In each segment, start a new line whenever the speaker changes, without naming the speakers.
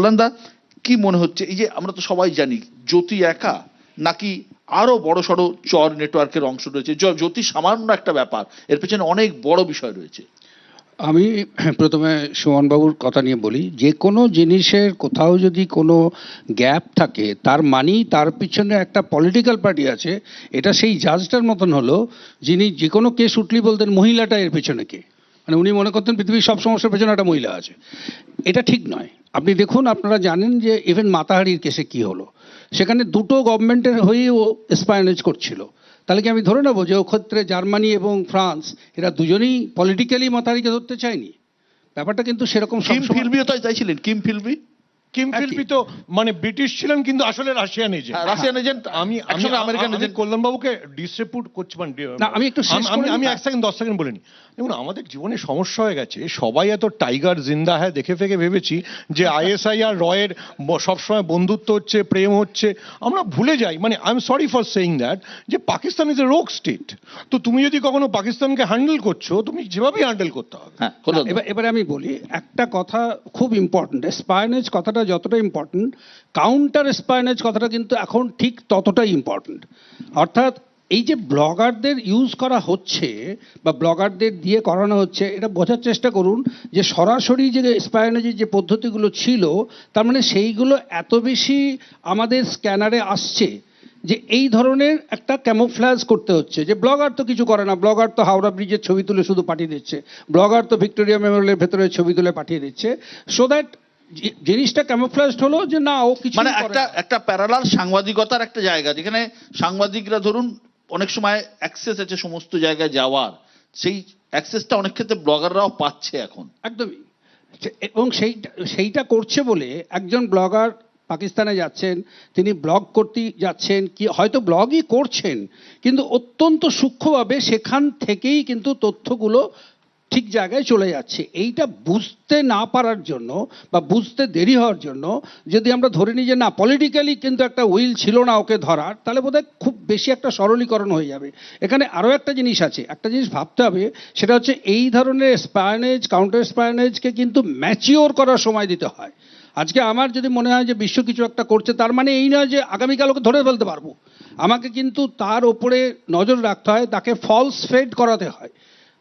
কল্যাণদা কি মনে হচ্ছে? এই যে আমরা তো সবাই জানি, জ্যোতি একা নাকি আরও বড় সড়ো চর নেটওয়ার্কের অংশ রয়েছে। জ্যোতি সামান্য একটা ব্যাপার, এর পেছনে অনেক বড় বিষয় রয়েছে।
আমি প্রথমে সুমনবাবুর কথা নিয়ে বলি, যে কোনো জিনিসের কোথাও যদি কোনো গ্যাপ থাকে, তার মানেই তার পিছনে একটা পলিটিক্যাল পার্টি আছে, এটা সেই জাজটার মতন হলো, যিনি যে কোনো কেস উঠলি বলতেন মহিলাটা এর পেছনে কে। মানে উনি মনে করতেন পৃথিবীর সব সমস্যার পেছনে একটা মহিলা আছে। এটা ঠিক নয়। আপনি দেখুন আপনারা জানেন যে ইভেন মাতাহারির কেসে কি হলো? সেখানে দুটো গভর্নমেন্টের হয়েই ও স্পায়োনেজ করছিল। তাহলে কি আমি ধরে নেব যে ও ক্ষেত্রে জার্মানি এবং ফ্রান্স এরা দুজনেই পলিটিক্যালি মাতাহারিকে ধরতে চায়নি? ব্যাপারটা কিন্তু সেরকম
কিম ফিল্মিও তাই চাইছিলেন কিম ফিল্মি
তো মানে ব্রিটিশ ছিলেন কিন্তু আসলে রাশিয়ান এজেন্ট
হ্যাঁ, রাশিয়ান এজেন্ট
আমি আমি
আমেরিকান এজেন্ট
কল্যাণ বাবুকে ডিসরেপুট করছি মানে
না, আমি একটু
আমি আমি এক সেকেন্ড দশ সেকেন্ড বলিনি দেখুন আমাদের জীবনে সমস্যা হয়ে গেছে সবাই এত টাইগার জিন্দা হ্যায় দেখে ফেকে ভেবেছি যে আইএসআই আর রয়ের সবসময় বন্ধুত্ব হচ্ছে প্রেম হচ্ছে। আমরা ভুলে যাই মানে I am sorry for saying that যে পাকিস্তান ইজ এ রোগ স্টেট তো তুমি যদি কখনো পাকিস্তানকে হ্যান্ডেল করছ তুমি যেভাবেই হ্যান্ডেল করতে হবে।
হ্যাঁ
এবার এবারে আমি বলি একটা কথা খুব ইম্পর্ট্যান্ট স্পায়োনেজ কথাটা যতটা ইম্পর্ট্যান্ট কাউন্টার স্পায়োনেজ কথাটা কিন্তু এখন ঠিক ততটাই ইম্পর্ট্যান্ট অর্থাৎ এই যে ব্লগারদের ইউজ করা হচ্ছে বা ব্লগারদের দিয়ে করানো হচ্ছে, এটা বোঝার চেষ্টা করুন যে সরাসরি যে স্পায়োনেজের যে পদ্ধতিগুলো ছিল, তার মানে সেইগুলো এত বেশি আমাদের স্ক্যানারে আসছে যে এই ধরনের একটা ক্যামোফ্ল্যাজ করতে হচ্ছে যে ব্লগার তো কিছু করে না, ব্লগার তো হাওড়া ব্রিজের ছবি তুলে শুধু পাঠিয়ে দিচ্ছে, ব্লগার তো ভিক্টোরিয়া মেমোরিয়ালের ভেতরে ছবি তুলে পাঠিয়ে দিচ্ছে সো দ্যাট জিনিসটা ক্যামোফ্ল্যাজড হলো যে না ও কিছু
মানে একটা একটা প্যারালাল সাংবাদিকতার একটা জায়গা যেখানে সাংবাদিকরা ধরুন অনেক সময় অ্যাক্সেস আছে সমস্ত জায়গায় যাওয়ার সেই অ্যাক্সেসটা অনেক ক্ষেত্রে ব্লগাররাও পাচ্ছে এখন।
একদমই। এবং সেইটা সেইটা করছে বলে একজন ব্লগার পাকিস্তানে যাচ্ছেন তিনি ব্লগ করতে যাচ্ছেন কি হয়তো ব্লগই করছেন কিন্তু অত্যন্ত সূক্ষ্মভাবে সেখান থেকেই কিন্তু তথ্যগুলো ঠিক জায়গায় চলে যাচ্ছে। এইটা বুঝতে না পারার জন্য বা বুঝতে দেরি হওয়ার জন্য যদি আমরা ধরে নিই যে না পলিটিক্যালি কিন্তু একটা উইল ছিল না ওকে ধরার, তাহলে বোধহয় খুব বেশি একটা সরলীকরণ হয়ে যাবে। এখানে আরও একটা জিনিস আছে, একটা জিনিস ভাবতে হবে, সেটা হচ্ছে এই ধরনের স্পায়োনেজ কাউন্টার স্পায়োনেজকে কিন্তু ম্যাচিওর করার সময় দিতে হয়। আজকে আমার যদি মনে হয় যে বিশ্ব কিছু একটা করছে, তার মানে এই নয় যে আগামীকাল ওকে ধরে ফেলতে পারব। আমাকে কিন্তু তার ওপরে নজর রাখতে হয়, তাকে ফলস ফেড করাতে হয়।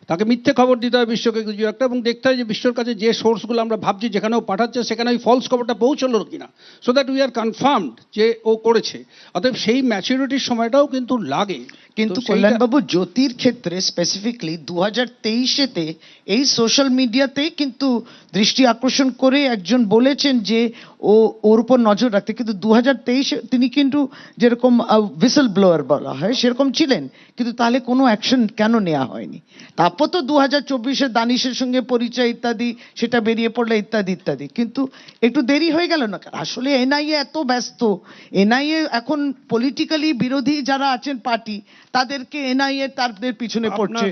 তাকে মিথ্যে খবর দিতে হয় বিশ্বকে কিছু একটা এবং দেখতে হয় যে বিশ্বর কাছে যে সোর্সগুলো আমরা ভাবছি যেখানেও পাঠাচ্ছে সেখানে ওই ফলস খবরটা পৌঁছলো কিনা। So that we are confirmed যে ও করেছে। অতএব সেই ম্যাচুরিটির সময়টাও কিন্তু লাগে।
কিন্তু কল্যাণবাবু জ্যোতির ক্ষেত্রে স্পেসিফিকলি দু হাজার তেইশেতে এই সোশ্যাল মিডিয়াতে কিন্তু দৃষ্টি আকর্ষণ করে একজন বলেছেন যে ও ওর উপর নজর রাখতে। কিন্তু দু হাজার তেইশে তিনি কিন্তু যেরকম ভিসেল ব্লোয়ার বলা হয় সেরকম ছিলেন। কিন্তু তাহলে কোনো অ্যাকশন কেন নেওয়া হয়নি? তারপর তো দু হাজার চব্বিশে দানিশের সঙ্গে পরিচয় ইত্যাদি সেটা বেরিয়ে পড়ল ইত্যাদি ইত্যাদি। কিন্তু একটু দেরি হয়ে গেল না আসলে এনআইএ এত ব্যস্ত। এনআইএ এখন পলিটিক্যালি বিরোধী যারা আছেন পার্টি তাদেরকে এনআইএ তাদের পিছনে পড়ছে।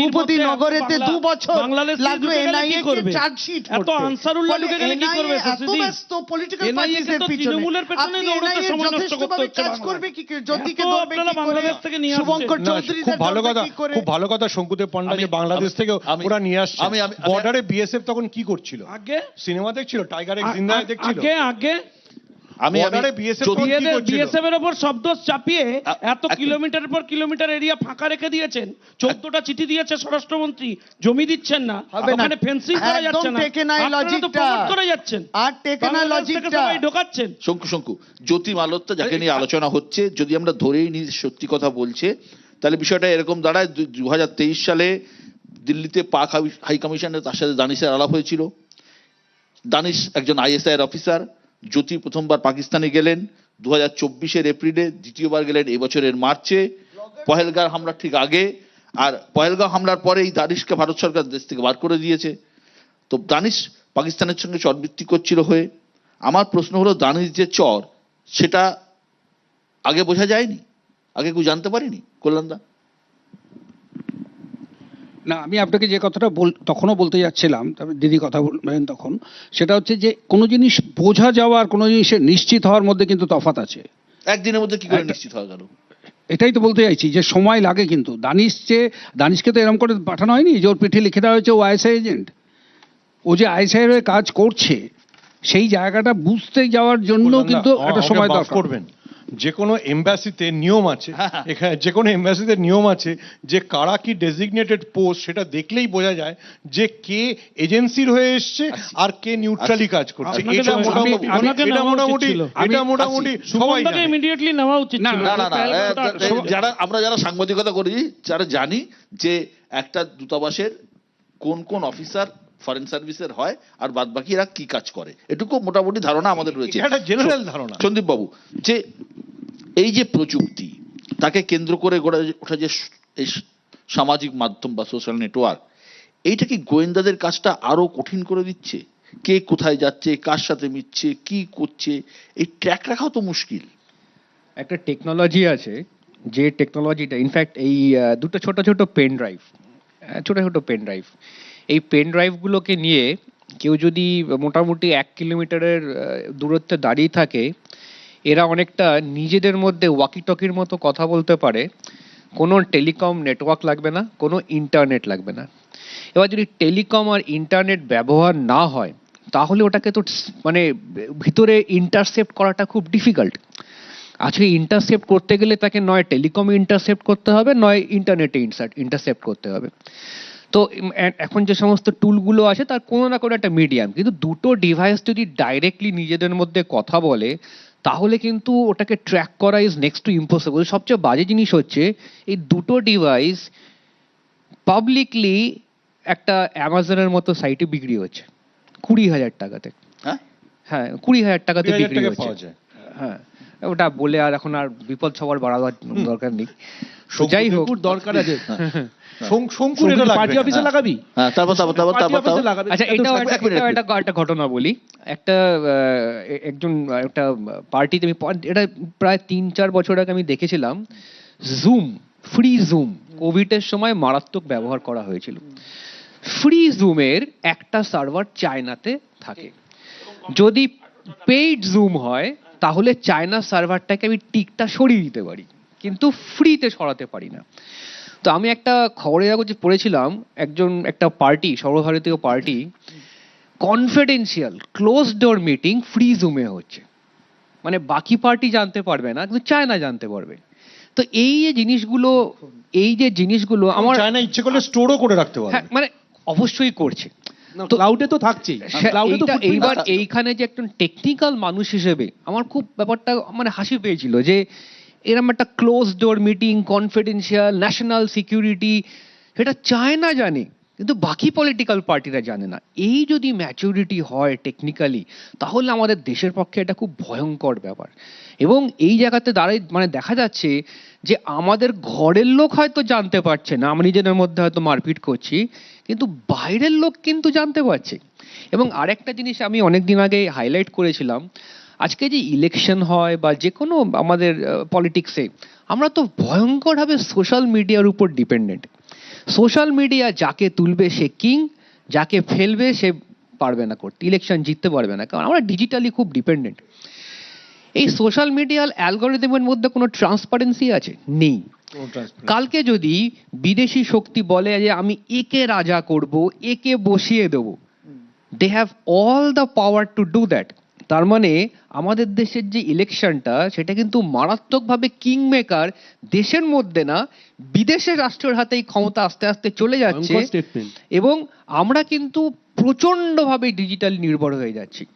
ভূপতি নগরেতে দু বছর লাগল এনআইএ চার্জশিট
এত আনসারুল্লাহ ঢুকে গেলে কি করবে,
এত ব্যস্ত পলিটিক্যাল পার্টিদের পিছনে।
তৃণমূলের পেছনে
আপনি
দৌড়াতে সময় নষ্ট করতে
যথেষ্টভাবে
হচ্ছে
কাজ করবে কি জ্যোতিকে ধরবে কি করে?
বাংলাদেশ থেকে নিয়ে
শুভঙ্কর চৌধুরী
খুব ভালো কথা খুব ভালো কথা শঙ্কুদেব পান্ডা যে বাংলাদেশ থেকে ওরা নিয়ে আসছে।
আমি- আমি-
বর্ডারে বিএসএফ তখন কি করছিল?
আগে?
সিনেমা দেখছিল? টাইগার এক জিন্দা দেখছিল?
আগে আগে?
আমি আমি
বর্ডারে BSF
জ্যোতি-
কি করছিল?
বিএসএফ এর উপর শব্দ চাপিয়ে এত কিলোমিটার পর কিলোমিটার এরিয়া ফাঁকা রেখে দিয়েছেন চোদ্দটা চিঠি দিয়েছে স্বরাষ্ট্রমন্ত্রী জমি দিচ্ছেন না ওখানে ফেন্সিং করা যাচ্ছে না।
টেকে নাই লজিকটা।
করে যাচ্ছেন।
আর টেকে নাই লজিকটা।
সবাই ঢোকাচ্ছেন।
শঙ্কু শঙ্কু জ্যোতি মালত্যা যাকে নিয়ে আলোচনা হচ্ছে যদি আমরা ধরেই নিই সত্যি কথা বলছে তাহলে বিষয়টা এরকম দাঁড়ায়, দু হাজার তেইশ সালে দিল্লিতে পাক হাই- কমিশনে তার সাথে দানিশের আলাপ হয়েছিল। দানিশ একজন আইএসআই এর অফিসার, জ্যোতি প্রথমবার পাকিস্তানে গেলেন দু হাজার চব্বিশের এপ্রিলে দ্বিতীয়বার গেলেন, এবছরের মার্চে। পহেলগাঁও হামলার ঠিক আগে, আর পহেলগাঁও হামলার পরেই দানিশকে ভারত সরকার দেশ থেকে বার করে দিয়েছে। তো দানিশ পাকিস্তানের সঙ্গে চরবৃত্তি করছিল হয়ে। আমার প্রশ্ন হলো, দানিশ যে চর, সেটা আগে বোঝা যায়নি? আগে কেউ জানতে পারিনি? কল্যাণদা
না আমি আপনাকে যে কথাটা বল তখনও বলতে যাচ্ছিলাম তবে দিদি কথা বলবেন তখন। সেটা হচ্ছে যে কোনো জিনিস বোঝা যাওয়ার কোনো জিনিসের নিশ্চিত হওয়ার মধ্যে কিন্তু তফাৎ আছে।
একদিনের মধ্যে কি করে নিশ্চিত হওয়া গেল?
এটাই তো বলতে চাইছি যে সময় লাগে কিন্তু। দানিশ যে দানিশকে তো এরকম করে পাঠানো হয়নি যে ওর পিঠে লিখে দেওয়া হয়েছে ও আইএসআই এজেন্ট। ও যে আইএসআই কাজ করছে সেই জায়গাটা বুঝতে যাওয়ার জন্য কিন্তু একটা সময় দরকার।
করবেন। যে কোনো এমবাসিতে নিয়ম আছে এখানে যে কোনো এমবাসিতে নিয়ম আছে যে কারা কি ডেজিগনেটেড পোস্ট সেটা দেখলেই বোঝা যায় যে কে এজেন্সির হয়ে এসছে আর কে নিউট্রালি কাজ করছে। এটা মোটামুটি এটা মোটামুটি এটা মোটামুটি সবাই
ইমিডিয়েটলি নেওয়া উচিত
না,
না না যারা আমরা যারা সাংবাদিকতা করি যারা জানি যে একটা দূতাবাসের কোন কোন অফিসার ফরেন সার্ভিসের হয় আর বাদ বাকিরা কি কাজ করে। এটুকু মোটামুটি ধারণা আমাদের রয়েছে।
একটা জেনারেল ধারণা।
সন্দীপ বাবু যে এই যে প্রযুক্তি, তাকে কেন্দ্র করে গড়ে ওঠা যে সামাজিক মাধ্যম বা সোশ্যাল নেটওয়ার্ক এইটা কি গোয়েন্দাদের কাজটা আরও কঠিন করে দিচ্ছে? কে কোথায় যাচ্ছে, কার সাথে মিশছে, কি করছে? এই ট্র্যাক রাখাও তো মুশকিল।
একটা টেকনোলজি আছে, যে টেকনোলজিটা ইনফ্যাক্ট এই দুটো ছোট ছোট পেন ড্রাইভ ছোট ছোট পেন ড্রাইভ এই পেন ড্রাইভগুলোকে নিয়ে কেউ যদি মোটামুটি এক কিলোমিটারের দূরত্বে দাঁড়িয়ে থাকে এরা অনেকটা নিজেদের মধ্যে ওয়াকি টকির মতো কথা বলতে পারে। কোনো টেলিকম নেটওয়ার্ক লাগবে না, কোনো ইন্টারনেট লাগবে না। এবার যদি টেলিকম আর ইন্টারনেট ব্যবহার না হয়, তাহলে ওটাকে তো মানে ভিতরে ইন্টারসেপ্ট করাটা খুব ডিফিকাল্ট আজকে ইন্টারসেপ্ট করতে গেলে তাকে নয় টেলিকম ইন্টারসেপ্ট করতে হবে, নয় ইন্টারনেটে ইন্টারসেপ্ট করতে হবে। তো এখন যে সমস্ত টুলগুলো আছে, তার কোনো না কোনো একটা মিডিয়াম কিন্তু দুটো ডিভাইস যদি ডাইরেক্টলি নিজেদের মধ্যে কথা বলে তাহলে কিন্তু ওটাকে ট্র্যাক করা ইজ নেক্সট টু ইম্পসিবল সবচেয়ে বাজে জিনিস হচ্ছে এই দুটো ডিভাইস পাবলিকলি একটা অ্যামাজনের মতো সাইটে বিক্রি হচ্ছে। কুড়ি হাজার টাকাতে।
হ্যাঁ?
হ্যাঁ কুড়ি হাজার টাকাতে বিক্রি হচ্ছে। হ্যাঁ ওটা বলে আর এখন আর বিপদ সবার বাড়াবার দরকার নেই। যাই হোক।
দরকার আছে।
শং- শঙ্কুর এটা
পার্টি অফিসে লাগাবি?
হ্যাঁ তারপর তারপর তারপর তারপর
অফিসে
তারপর।
লাগাবি।
আচ্ছা এটাও একটা
এক মিনিট,
এটাও
এক
একটা একটা ঘটনা বলি। একটা একজন একটা পার্টিতে আমি এটা প্রায় তিন চার বছর আগে আমি দেখেছিলাম। জুম ফ্রি জুম কোভিডের সময় মারাত্মক ব্যবহার করা হয়েছিল। ফ্রি জুমের একটা সার্ভার চায়নাতে থাকে। যদি পেইড জুম হয় তাহলে চায়না সার্ভারটাকে আমি টিকটা সরিয়ে দিতে পারি। কিন্তু ফ্রিতে সরাতে পারি না। তো আমি একটা খবরের কাগজে পড়েছিলাম একজন একটা পার্টি সর্বভারতীয় party confidential close door meeting free জুমে হচ্ছে। মানে বাকি পার্টি জানতে পারবে না কিন্তু চায়না জানতে পারবে। তো এই যে জিনিসগুলো এই যে জিনিসগুলো আমার
চায়না ইচ্ছে করলে স্টোরও করে রাখতে পারবে।
হ্যাঁ মানে অবশ্যই করছে।
তো ক্লাউডে তো থাকছেই। ক্লাউডে তো
এইবার এইখানে যে একজন টেকনিক্যাল মানুষ হিসেবে আমার খুব ব্যাপারটা মানে হাসি পেয়েছিল যে এরকম একটা close door meeting confidential national security সেটা চায় না জানে, কিন্তু বাকি পলিটিক্যাল পার্টিরা জানে না। এই যদি ম্যাচুরিটি হয় টেকনিক্যালি তাহলে আমাদের দেশের পক্ষে এটা খুব ভয়ঙ্কর ব্যাপার। এবং এই জায়গাতে দাঁড়াই মানে দেখা যাচ্ছে যে আমাদের ঘরের লোক হয়তো জানতে পারছে না, আমরা নিজেদের মধ্যে হয়তো মারপিট করছি, কিন্তু বাইরের লোক কিন্তু জানতে পারছে। এবং আরেকটা জিনিস আমি অনেক দিন আগে হাইলাইট করেছিলাম আজকে যে ইলেকশন হয় বা যে কোনো আমাদের পলিটিক্সে আমরা তো ভয়ঙ্করভাবে সোশ্যাল মিডিয়ার উপর ডিপেন্ডেন্ট সোশ্যাল মিডিয়া যাকে তুলবে সে কিং যাকে ফেলবে সে পারবে না করতে ইলেকশন জিততে পারবে না। কারণ আমরা ডিজিটালি খুব ডিপেন্ডেন্ট এই সোশ্যাল মিডিয়াল অ্যালগোরিদমের মধ্যে কোনো ট্রান্সপারেন্সি আছে? নেই। কালকে যদি বিদেশি শক্তি বলে যে আমি একে রাজা করব একে বসিয়ে দেব they have all the power to do that তার মানে আমাদের দেশের যে ইলেকশনটা সেটা কিন্তু মারাত্মকভাবে কিং মেকার দেশের মধ্যে না বিদেশের রাষ্ট্রের হাতেই ক্ষমতা আস্তে আস্তে চলে যাচ্ছে এবং আমরা কিন্তু প্রচন্ডভাবে ডিজিটাল নির্ভর হয়ে যাচ্ছি।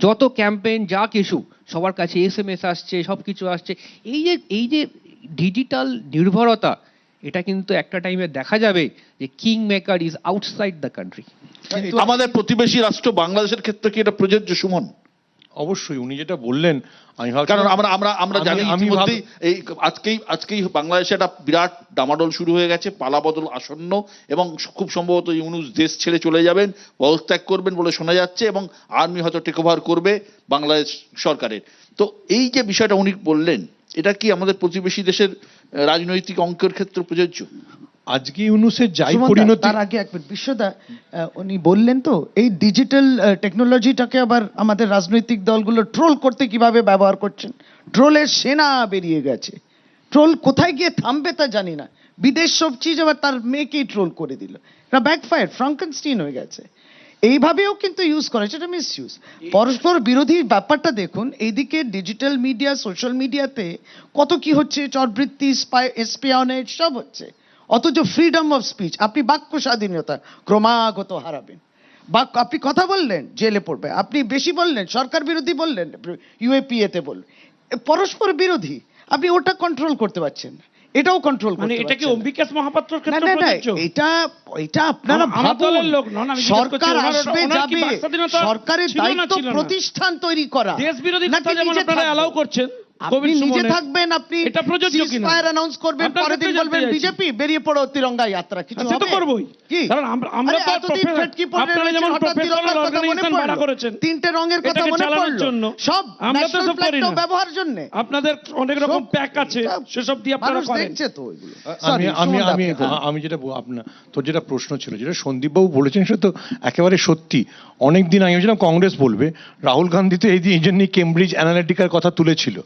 যত ক্যাম্পেইন যা কিছু সবার কাছে এস এম এস আসছে সব কিছু আসছে এই যে এই যে ডিজিটাল নির্ভরতা এটা কিন্তু একটা টাইমে দেখা যাবে যে king maker is outside the country
আমাদের প্রতিবেশী রাষ্ট্র বাংলাদেশের ক্ষেত্রে কি এটা প্রযোজ্য সুমন?
অবশ্যই উনি যেটা বললেন আমি
কারণ আমরা আমরা আমরা জানি ইতিমধ্যেই এই আজকেই আজকেই বাংলাদেশে একটা বিরাট ডামাডোল শুরু হয়ে গেছে পালাবদল আসন্ন এবং খুব সম্ভবত ইউনুস দেশ ছেড়ে চলে যাবেন পদত্যাগ করবেন বলে শোনা যাচ্ছে এবং আর্মি হয়তো টেক ওভার করবে বাংলাদেশ সরকারের। তো এই যে বিষয়টা উনি বললেন এটা কি আমাদের প্রতিবেশী দেশের রাজনৈতিক অঙ্কের ক্ষেত্রে প্রযোজ্য?
আজকে ইউনুসের যাই পরিণতি
তার আগে এক মিনিট বিশ্বদা উনি বললেন তো এই ডিজিটাল টেকনোলজিটাকে আবার আমাদের রাজনৈতিক দলগুলো ট্রোল করতে কীভাবে ব্যবহার করছেন? ট্রোলের সেনা বেরিয়ে গেছে। ট্রোল কোথায় গিয়ে থামবে তা জানি না। বিদেশ সব চিজ আবার তার মেয়েকেই ট্রোল করে দিল। এটা ব্যাকফায়ার ফ্রাঙ্কেনস্টিন হয়ে গেছে। এইভাবেও কিন্তু ইউজ করে সেটা মিস ইউজ পরস্পর বিরোধী ব্যাপারটা দেখুন এইদিকে ডিজিটাল মিডিয়া সোশ্যাল মিডিয়াতে কত কি হচ্ছে চরবৃত্তি স্পিয়নেজ সব হচ্ছে। অথচ ফ্রিডম অফ স্পিচ আপনি বাক্য স্বাধীনতা ক্রমাগত হারাবেন। বাক্য আপনি কথা বললেন জেলে পড়বে। আপনি বেশি বললেন সরকার বিরোধী বললেন ইউএপিএ তে বললেন। পরস্পর বিরোধী আপনি ওটা কন্ট্রোল করতে পারছেন না। এটাও কন্ট্রোল
মানে এটা কি অম্বিকাশ মহাপাত্রর ক্ষেত্রে প্রযোজ্য?
এটা এটা আপনারা ভাবুন।
লোক নন, আমি
সরকার আসবে যাবে। সরকারের দায়িত্ব প্রতিষ্ঠান তৈরি করা।
দেশ বিরোধী কথা যেমন আপনারা? অ্যালাউ করছেন
আপনি নিজে থাকবেন আপনি
এটা প্রযোজ্য কিনা?
ফায়ার অ্যানাউন্স করবেন পরের দিন বলবেন বিজেপি বেরিয়ে পড়ো তিরঙ্গা যাত্রা কিছু
তো
হবে?
করবোই।
কি
কারণ আমরা- আমরা তো
এতদিন
professional-
ফেটকি পড়ে
আপনারা যেমন
মনে
organization
পড়ল।
ভাড়া করেছেন।
তিনটে রঙের কথা মনে পড়ল
জন্য।
সব
আমরা তো সব করি না।
ব্যবহার জন্য
আপনাদের অনেক রকম প্যাক আছে সেসব দিয়ে আপনারা
মানুষ
করেন
দেখছে তো ওইগুলো
আমি আমি আমি। আমি যেটা আপনার তোর যেটা প্রশ্ন ছিল যেটা সন্দীপ বাবু বলেছেন সেটা তো একেবারে সত্যি অনেক দিন আগে কংগ্রেস বলবে রাহুল গান্ধী তো এই জন্যই কেমব্রিজ অ্যানালিটিকার কথা তুলেছিল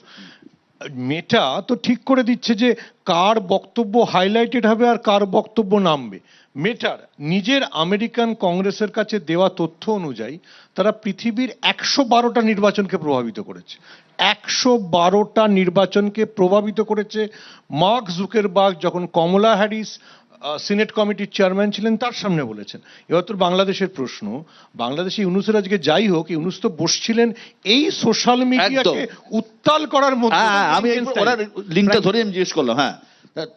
মেটা তো ঠিক করে দিচ্ছে যে কার বক্তব্য হাইলাইটেড হবে আর কার বক্তব্য নামবে। মেটার নিজের আমেরিকান কংগ্রেসের কাছে দেওয়া তথ্য অনুযায়ী তারা পৃথিবীর একশো বারোটা নির্বাচনকে প্রভাবিত করেছে। একশো বারোটা নির্বাচনকে প্রভাবিত করেছে। মার্ক জুকেরবার্গ যখন কমলা হ্যারিস সিনেট কমিটির চেয়ারম্যান ছিলেন তার সামনে বলেছেন। এবার তো বাংলাদেশের প্রশ্ন। বাংলাদেশে ইউনুসের আজকে যাই হোক ইউনুস তো বসছিলেন এই সোশ্যাল মিডিয়াকে উত্তাল করার মধ্যে
হ্যাঁ হ্যাঁ, আমি ওনার লিঙ্কটা ধরে আমি জিজ্ঞেস করলাম হ্যাঁ।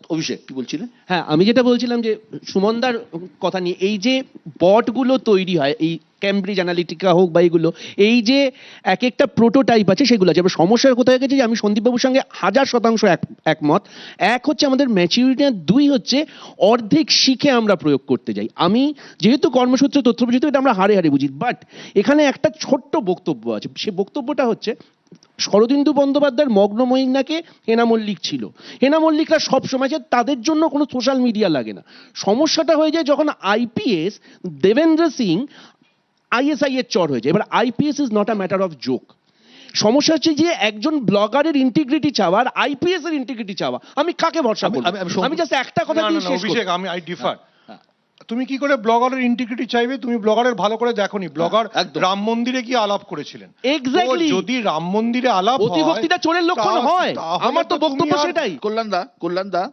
অভিষেক, কি বলছিলেন
হ্যাঁ আমি যেটা বলছিলাম যে সুমনদার কথা নিয়ে, এই যে বটগুলো তৈরি হয়, এই ক্যামব্রিজ অ্যানালিটিকা হোক বা এইগুলো এই যে এক একটা প্রোটোটাইপ আছে সেগুলো আছে। এবার সমস্যা কোথায় গেছে যে আমি সন্দীপবাবুর সঙ্গে হাজার শতাংশ এক, একমত। এক হচ্ছে আমাদের ম্যাচিউরিটি দুই হচ্ছে অর্ধেক শিখে আমরা প্রয়োগ করতে যাই। আমি যেহেতু কর্মসূত্রে তথ্য এটা আমরা হারে হারে বুঝি। বাট এখানে একটা ছোট্ট বক্তব্য আছে। সে বক্তব্যটা হচ্ছে শরদিন্দু বন্দ্যোপাধ্যায়ের মগ্ন মহিনাকে হেনা মল্লিক ছিল। হেনা মল্লিকরা সবসময় যে তাদের জন্য কোনো সোশ্যাল মিডিয়া লাগে না। সমস্যাটা হয়ে যায় যখন আইপিএস দেবেন্দ্র সিং আইএসআই এর চর হয়ে যায়। এবার IPS is not a matter of joke সমস্যা হচ্ছে যে একজন ব্লগারের ইন্টিগ্রিটি চাওয়া আর আইপিএস এর ইন্টিগ্রিটি চাওয়া। আমি কাকে ভরসা করব?
আমি-
জাস্ট একটা কথা দিয়ে শেষ
অভিষেক আমি আই ডিফার। তুমি কি করে ব্লগারের ইন্টিগ্রিটি চাইবে? তুমি ব্লগারের ভালো করে দেখোনি। ব্লগার
হ্যাঁ,
রাম মন্দিরে কি আলাপ করেছিলেন। এক্স্যাক্টলি যদি রাম মন্দিরে আলাপ হয়,
অতিভক্তিটা চোরের লক্ষণ হয়। আমার তো বক্তব্য সেটাই।
কল্যাণ দা কল্যাণ দা